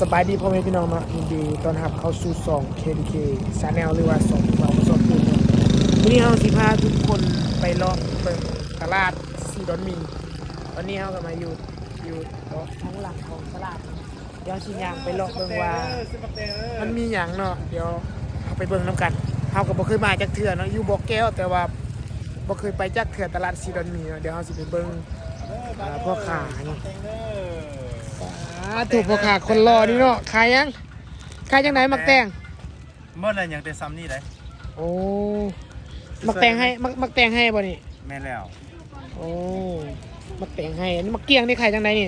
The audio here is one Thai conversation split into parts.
สบายดีพ่อแม่พี่น้องเนาะยินดีต้อนรับเข้าสู่2 KDK Channel หรือว่า2เราสองคนวันนี้เราสิพาทุกคนไปเลาะเบิ่งตลาดซีดอนมีตอนนี้เราก็มาอยู่อยู่ท้างหลังของตลาดเดี๋ยวสิย่างไปเลาะเบิ่งว่ามันมีหยังเนาะเดี๋ยวเอาไปเบิ่งน้ำกันเฮาก็บ่เคยมาจักเทื่อเนาะอยู่บ่อแก้วแต่ว่าบ่เคยไปจักเทื่อตลาดซีดอนมีเนาะเดี๋ยวเฮาสิไปเบิ่งพ่อค้าเนาะ ถูกพ่อค้าคนรอนี่เนาะขายยังขายจังไหนมักแตงเมื่อไรยังแต่ซ้ำนี่ได้โอ้มักแตงให้มักมักแตงให้บ่นี่แม่นแล้ว โอ้มักแตงให้อันนี้มักเกี้ยงนี่ขายจังไหนนี่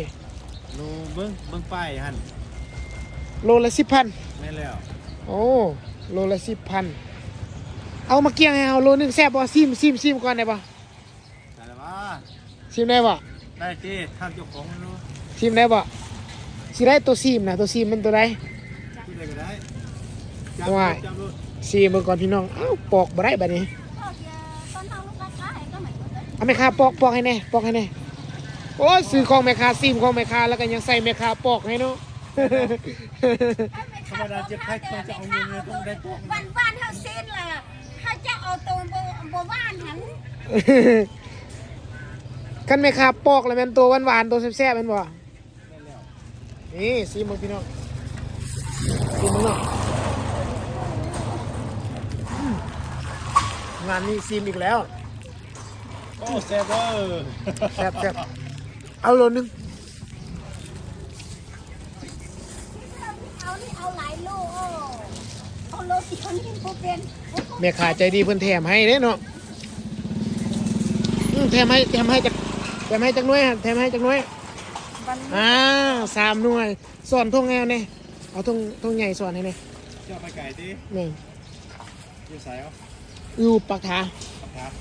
ดูเบิ้งเบิ้งป้ายหันโลละสิบพันแม่นแล้วโอ้โลละสิบพันเอามาเกี้ยงให้เอาโลนึงแซ่บบ่ซิมซิมซิมก่อนได้บ่แต่ละว่าซิมได้บ่ได้ที่ท่านเจ้าของมันรู้ซิมได้บ่ สิได้ตัวซิมนะตัวซิมมันตัวใดที่ใดก็ได้ว่าจำรู้ซิมเบิ่งก่อนพี่น้องเอ้าปอกบ่ได้บัดนี้ con thau lúc cá hay có mày có tới เอาแม่ค้าปอกปอกให้แน่ปอกให้แน่โอ้ยซื้อของแม่ค้าซิมของแม่ค้าแล้วก็ยังใส่แม่ค้าปอกให้เนาะธรรมดาเจ็บไข้ควรจะเอาเงินเงินต้องได้พวก van van hao xin là hai cháu ô tô bồ bồ van hẳn กันแม่ค้าปอกแล้วแม่นตัวหวานๆตัวแซ่บๆแม่นบ่ นี่ซีมึงพี่น้องซีมึงเนาะอืมงานนี้ซีมอีกแล้วโอ้แซ่บเวอร์แซ่บแซ่บเอาโลนึง ao đi ao lại luôn ao lô chỉ con nhìn cô bên แม่ค้าใจดีเพิ่นแถมให้เด้เนาะอืมแถมให้แถมให้จากแถมให้จากหน่วยฮะแถมให้จากหน่วย van อ่าสามหน่วยสอนทงแงวเนี่ยเอาทงทงใหญ่สอนให้เนี่ยเจ้าไปไก่ดินี่อยู่ใส่เอาอยู่ปากทาปักทับ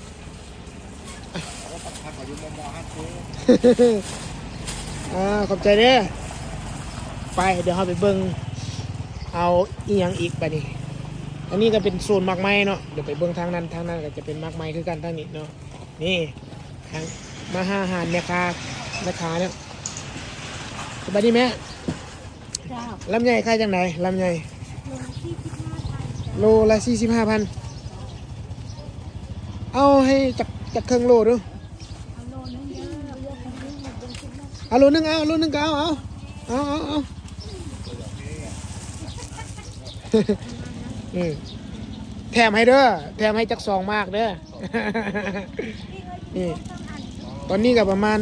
เอาปักทับเขาอยู่มอมอฮัทคืออ่าขอบใจเด้อไปเดี๋ยวเราไปเบิ่งเอาอีหยังอีกไปนี่อันนี้ก็เป็นโซนหมากไม้เนาะเดี๋ยวไปเบิ่งทางนั้นทางนั้นก็จะเป็นหมากไม้คือกันทางนี้เนาะนี่ทางมาหาอาหารแม่ค้าแม่ค้าเนี่ย สบายดีไหม chào ลำไยค่ายจังไหนลำไย lô chi chi hai โลละสี่สิบห้าพันเอาให้จักจักเครื่องโลดู ao lô nó nhớ vô con đi một bên trên đó เอาโลนึงเอาโลนึงก็เอาเอาเอาเอาเอาอืมแถมให้เด้อแถมให้จักสองมากเด้อนี่ตอนนี้ก็ประมาณ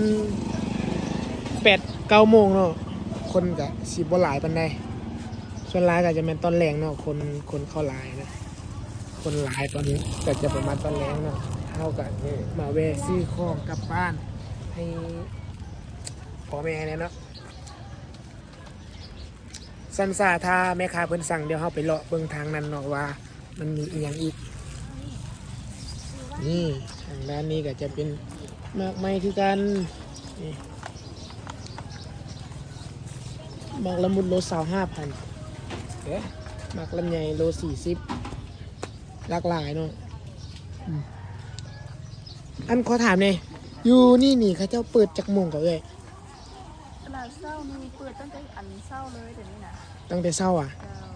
แปด เก้าโมงเนาะคนก็สิบ่หลายปันใดส่วนหลายก็จะเป็นตอนแรงเนาะคนคนเข้าหลายนะ คนหลายตอนนี้ก็จะประมาณตอนแรงเนาะเท่ากับนี่มาแวะซื้อของกลับบ้าน ให้พ่อแม่เนี่ยเนาะสันสาทาแม่ค้าเพิ่นสั่งเดี๋ยวเฮาไปเลาะเบิ่งทางนั้นเนาะว่า มันมีอีหยังอีก นี่ทางด้านนี้ก็จะเป็นมากไม้คือกันนี่ หมากละมุดโลสาวห้าพันเอ๊ะหมากลำไยโลสี่สิบหลากหลายเนาะอืมอันขอถามเลยอยู่นี่นี่เขาเจ้าเปิดจักโมงก็เลยตลาดเศร้ามีเปิดตั้งแต่อันเศร้าเลยเดี๋ยวนี้นะตั้งแต่เช้าอะเจ้า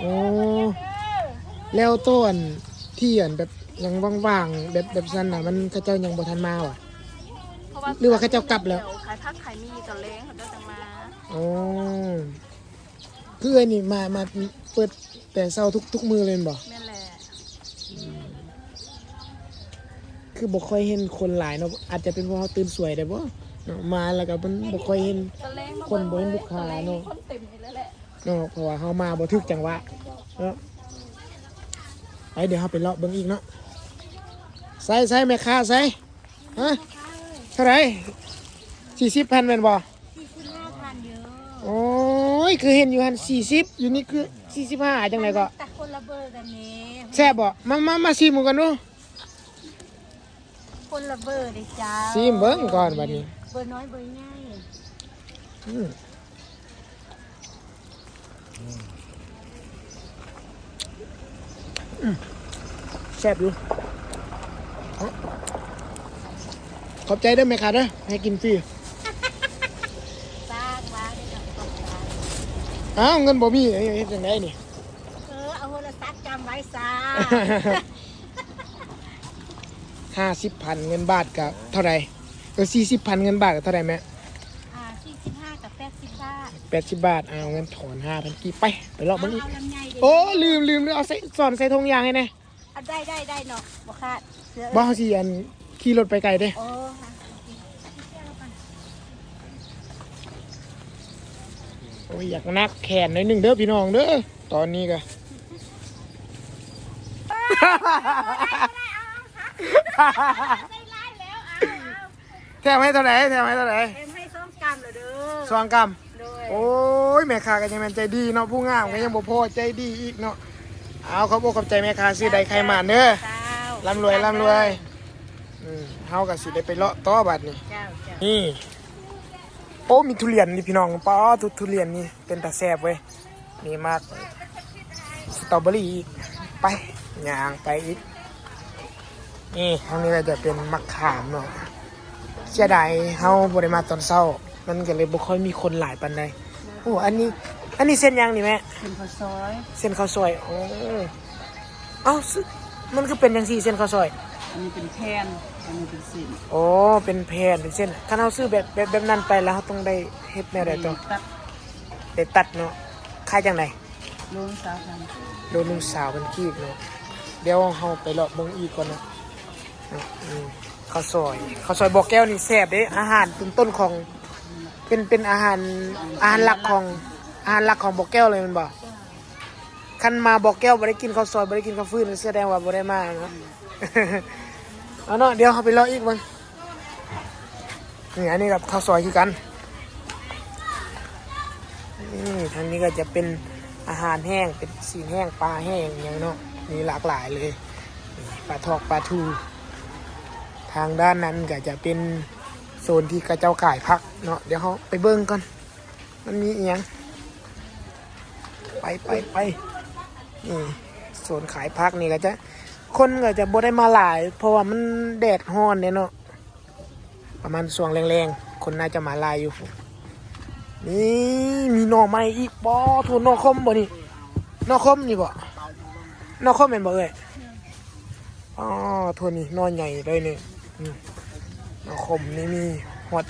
โอ้แล้วต้นที่อันแบบยังว่างๆแบบแบบนั้นน่ะมันเขาเจ้ายังบ่ทันมาว่ะเพราะว่าหรือว่าเขาเจ้ากลับแล้วเดี๋ยขายผักขายมีตอนเล้งเขาจะจะมา อ๋อคือไอ้นี่มามาเปิดแต่เช้าทุกทุกมือเลยแม่นบ่แม่นแหละคือบ่ค่อยเห็นคนหลายเนาะอาจจะเป็นเพราะเขาตื่นสวยได้บ่เนาะมาแล้วก็มันบ่ค่อยเห็นตอนเล้งมาคนบ่เห็นลูกค้าเนอะคนเต็มเลยแหละเนาะเพราะว่าเฮามาบ่ถึกจังหวะเนาะไปเดี๋ยวเฮาไปเลาะเบิ่งอีกเนาะใส่ใส่แม่ค้าใส่ฮะเท่าไหร่40,000แม่นบ่ chi chi hai thàn nhớ โอ้ยคือเห็นอยู่หัน40อยู่นี่คือ45จังไดก็ ta con là bơ gần nè แซ่บบ่มามามาชิมกันดู con là bơ để chào ชิมเบิ่งก่อนบัดนี้ bơ nói bơ nhai อืมอืมแซ่บอยู่เอาขอบใจเด้อแม่ค้าเด้อให้กินฟรี อ้าวเงินบ่มีเอ้ยเฮ็ดจังไดนี่เออเอาโทรศัพท์จำไว้ซะห้าสิบพันเงินบาทกับเท่าไหร่เออสี่สิบพันเงินบาทกับเท่าไหร่แม่อ่าสี่สิบห้ากับแปดสิบบาทแปดสิบบาทเอาเงินถอนห้าพันกีไปไปรอบมึงอีกเอาลำไยดิโอ้ลืมลืมเอาใส่สอนใส่ธงยางให้แน่เอาได้ได้ได้เนาะบ่ขาดเสือบ่เขาสิอันขี่รถไปไกลเด้โอ้ โอ้ยอยากนักแขนหน่อยหนึ่งเด้อพี่น้องเด้อตอนนี้ก็ได้ไล่แล้วเอาเอาแถมให้เท่าไหร่แถมให้เท่าไหร่เอ็มให้ส้มกำเหรอเด้อสองกรัมโดยโอ้ยแม่ค้าก็ยังแม่นใจดีเนาะผู้งามก็ยังบ่พอใจดีอีกเนาะเอาเขาบอกขอบใจแม่ค้าซื้อใดใครมาเด้อเจ้าร่ำรวยร่ำรวยอืมเฮาก็สิได้ไปเลาะต่อบัดนี้ เจ้าเจ้า นี่ โอ้มีทุเรียนนี่พี่น้องป้าทุทุเรียนนี่เป็นตาแซ่บเว้ยมีมากสตรอเบอรี่อีกไปย่างไปอีกนี่ทางนี้ก็จะเป็นมะขามเนาะเสียดายเฮาบ่ได้มาตอนเช้า มันก็เลยบ่ค่อยมีคนหลายปานใดโอ้อันนี้ อันนี้เส้นยังนี่แม่เป็นข้าวซอยเส้นข้าวซอยโอ้เอ้าซึมันก็เป็นจังซี่เส้นข้าวซอย อันนี้เป็นแผ่น อันนี้เป็นสินโอ้เป็นแผ่นเป็นเส้นถ้าเราซื้อแบบแบบแบบนั้นไปแล้วเราต้องได้เฮ็ดแนวใดต่อตัดได้ตัดเนาะขายจังไดลงสาวพันโลนึงสาวเป็นกีบเนาะเดี๋ยวเฮาไปเลาะเบิ่งอีกก่อนนะอะอืมข้าวซอยข้าวซอยบอกแก้วนี่แซ่บเด้อาหารต้นต้นของเป็นเป็นอาหารอาหารหลักของอาหารหลักของบอกแก้วเลยแมันบ่ คันมาบอกแก้วบ่ได้กินข้าวซอยบ่ได้กินข้าวฟื้นแสดงว่าบ่ได้มาเนาะ เอาเนาะเดี๋ยวเฮาไปเลาะอีกเบิ่งนี่อันนี้กับข้าวซอยคือกันนี่ทางนี้ก็จะเป็นอาหารแห้งเป็นสีแห้งปลาแห้งอย่างเนาะมีหลากหลายเลยปลาทอกปลาทู ทางด้านนั้นก็จะเป็นโซนที่กระเจ้าขายพักเนาะเดี๋ยวเขาไปเบิ้งก่อนมันมีเอียงไปไปไปนี่โซนขายพักนี่ก็จะ คนก็จะบ่ได้มาหลาย เพราะว่ามันแดดร้อนเนี่ยเนาะประมาณช่วงแรงๆ คนน่าจะมาหลายอยู่ นี่มีหน่อไม้อีกบ่ทุนหน่อคมบ่นี่หน่อคมนี่บ่หน่อคมเป็นบ่เอ่ยอ๋อโทนนี่น่อใหญ่เลยนี่นอคมนี่มีหด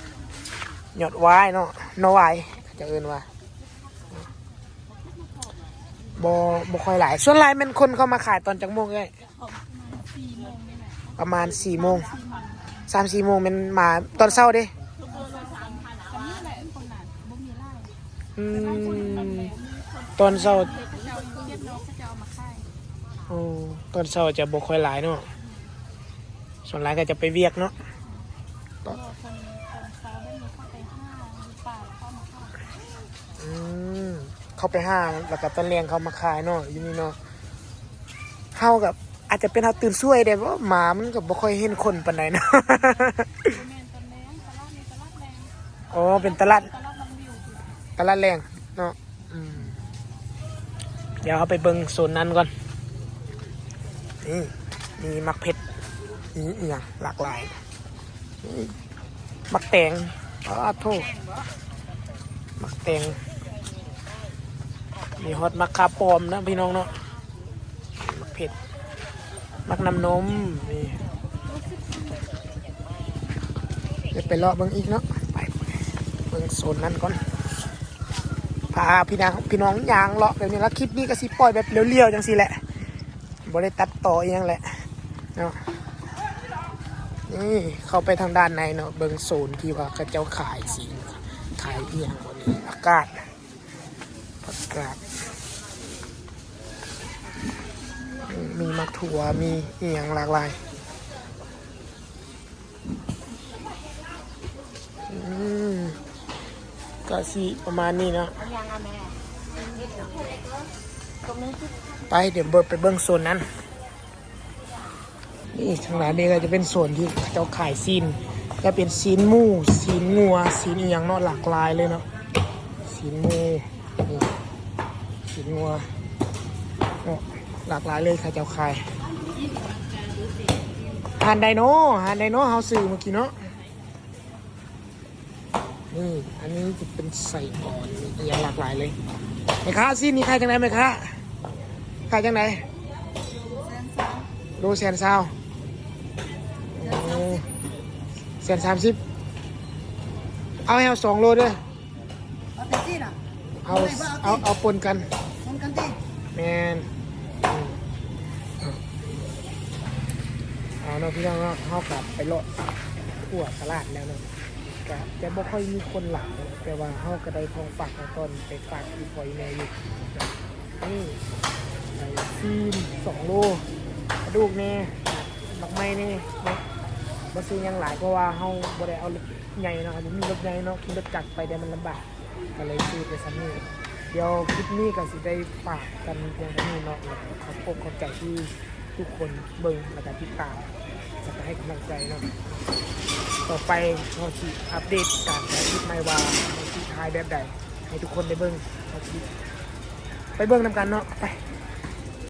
หยดวายเนาะนอวายจะเอินว่าบ่บ่ค่อยหลาย ส่วนหลายเป็นคนเข้ามาขายตอนจักโมงเอ้ย ประมาณ4โมงสามสี่โมงเป็นมาตอนเช้าเด้ตอนเช้าโอ้ตอนเช้าจะบกค่อยหลายเนาะส่วนหลายก็จะไปเวียกเนาะเข้าไปห้าแล้วก็ตอนเลี้ยงเขามาขายเนาะอยู่นี่เนาะเฮากับ อาจจะเป็นเฮาตื่นช่วยได้เพราะหมามันก็บ่ค่อยเห็นคนปานใดเนาะอ๋อเป็นตลาดตลาดแรงเนาะอืมเดี๋ยวเอาไปเบิ่งโซนนั้นก่อน นี่มีมักเพชรมีอหย่างหลากหลายนี่มักแตงอ้าโทษมักแตง มีฮอตมักคาปอมนะพี่น้องเนาะมักเพชร มักน้ำนมนี่เดี๋ยวไปเลาะเบิ่งอีกเนาะไปเบิ่งโซนนั้นก่อนพาพี่น้องพี่น้องยางเลาะแบบนี้แล้วคลิปนี้ก็สิปล่อยแบบเลี้ยวๆจังสิแหละบ่ได้ตัดต่อเองแหละเนาะนี่เข้าไปทางด้านในเนาะเบิ่งโซนที่ว่าเขาเจ้าขายสิขายเอียงวันนี้อากาศอากาศ มีมักถั่วมีเอียงหลากหลายก็สีประมาณนี้เนาะไปเดี๋ยวเบิร์ไปเบิ้งโซนนั้น นี่ทางร้านนี้ก็จะเป็นโซนที่เจ้าขายซีนจะเป็นซีนมูซีนงัวซีนอีหยังเนาะหลากหลายเลยเนาะซีนมูซีนงัวเนาะ หลากหลายเลยค่ะเจ้าขายหานไดโนหานไดโนเฮาซื้อเมื่อกี้เนาะนนี่อันนี้จะเป็นใส่ก่อนมีอย่างหลากหลายเลยไหมคะซีนี่ขายจังไหนไหมคะขายจังไหนแสนสามโลแสนซาวโอ้แสนสามสิบเอาให้เอาสองโลเด้วยเอาแต่ที่น่ะเอาเอาเอาปนกันคนกันที่แมนอืม เอาเนาะพี่น้องเนาะเขากลับไปโลดทั่วตลาดแล้วเนาะก็จะบ่ค่อยมีคนหลังแต่ว่าเฮาก็ได้ของฝากของต้นไปฝากอีพอยแม่อยู่นี่ไอ้ซีนสองโลกระดูกแน่บักไม้นี่เนาะบ่ซื้อยังหลายเพราะว่าเฮาบ่ได้เอารถใหญ่เนาะมีรถใหญ่เนาะขี่รถจักรไปเดี๋ยวมันลำบากก็เลยซื้อไปซ้ำนี่เดี๋ยวคลิปนี้ก็สิได้ฝากกันเพียงเท่านี้เนาะขอบคุณขอบใจที่ทุกคนเบิ่งแล้วก็ติดตาม จะให้กำลังใจเนาะต่อไปเราสิอัปเดตการถ่ายคลิปไม่ว่าเราสิถ่ายแบบใดให้ทุกคนได้เบิ่งเราจะไปเบิ่งนำกันเนาะไป